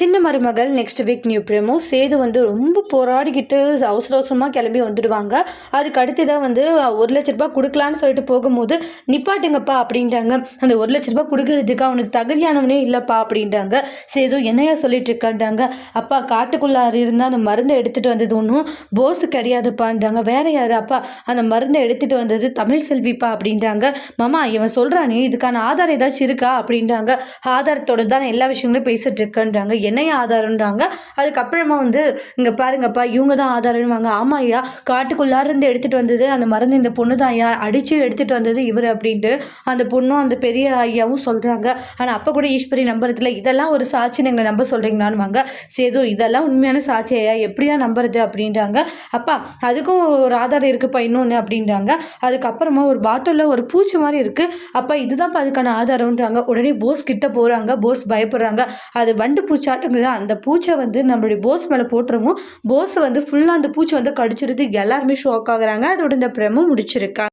Chinna Marumagal next week new promo. Sethu வந்து ரொம்ப போராடிக்கிட்டு அவசர அவசரமாக கிளம்பி வந்துடுவாங்க. அதுக்கு அடுத்து தான் வந்து ஒரு லட்ச ரூபாய் கொடுக்கலான்னு சொல்லிட்டு போகும்போது நிப்பாட்டுங்கப்பா அப்படின்றாங்க அந்த ஒரு லட்ச ரூபாய் கொடுக்கறதுக்கு அவனுக்கு தகுதியானவனே இல்லைப்பா அப்படின்றாங்க சேது என்னையா சொல்லிட்டு இருக்கான்றாங்க அப்பா காட்டுக்குள்ளார இருந்தால் அந்த மருந்தை எடுத்துகிட்டு வந்தது ஒன்றும் போஸு கிடையாதுப்பான்றாங்க வேற யாரு? அப்பா அந்த மருந்தை எடுத்துகிட்டு வந்தது தமிழ் செல்விப்பா அப்படின்றாங்க மாமா இவன் சொல்கிறானே இதுக்கான ஆதாரம் ஏதாச்சும் இருக்கா அப்படின்றாங்க ஆதாரத்தோட தான் எல்லா விஷயங்களும் பேசிட்டு இருக்கன்றாங்க என்னையா ஆதாரம்ன்றாங்க. அதுக்கப்புறமா வந்து இங்கே பாருங்கப்பா இவங்க தான் ஆதாரம்வாங்க ஆமா ஐயா காட்டுக்குள்ளார இருந்து எடுத்துகிட்டு வந்தது அந்த மருந்து இந்த பொண்ணு தான் ஐயா அடித்து எடுத்துகிட்டு வந்தது இவர் அப்படின்ட்டு அந்த பொண்ணும் அந்த பெரிய ஐயாவும் சொல்கிறாங்க ஆனால் அப்போ கூட ஈஸ்வரி நம்புறதில்ல. இதெல்லாம் ஒரு சாட்சி நீங்கள் நம்ப சொல்கிறீங்களான்வாங்க சேது இதெல்லாம் உண்மையான சாட்சி ஐயா எப்படியா நம்புறது அப்படின்றாங்க. அப்பா அதுக்கும் ஒரு ஆதாரம் இருக்குப்பா இன்னொன்று அப்படின்றாங்க. அதுக்கப்புறமா ஒரு பாட்டிலில் ஒரு பூச்சி மாதிரி இருக்குது அப்பா இதுதான்ப்பா அதுக்கான ஆதாரம்ன்றாங்க. உடனே போஸ் கிட்ட போகிறாங்க போஸ் பயப்படுறாங்க. அது வண்டு பூச்சி ஷாட்டுங்கிறது அந்த பூச்சை வந்து நம்மளுடைய போஸ் மேலே போட்டுருவோம் போஸ் வந்து ஃபுல்லாக அந்த பூச்சி வந்து கடிச்சிருது எல்லாருமே ஷாக் ஆகுறாங்க. அதோட இந்த பிரமும் முடிச்சிருக்கா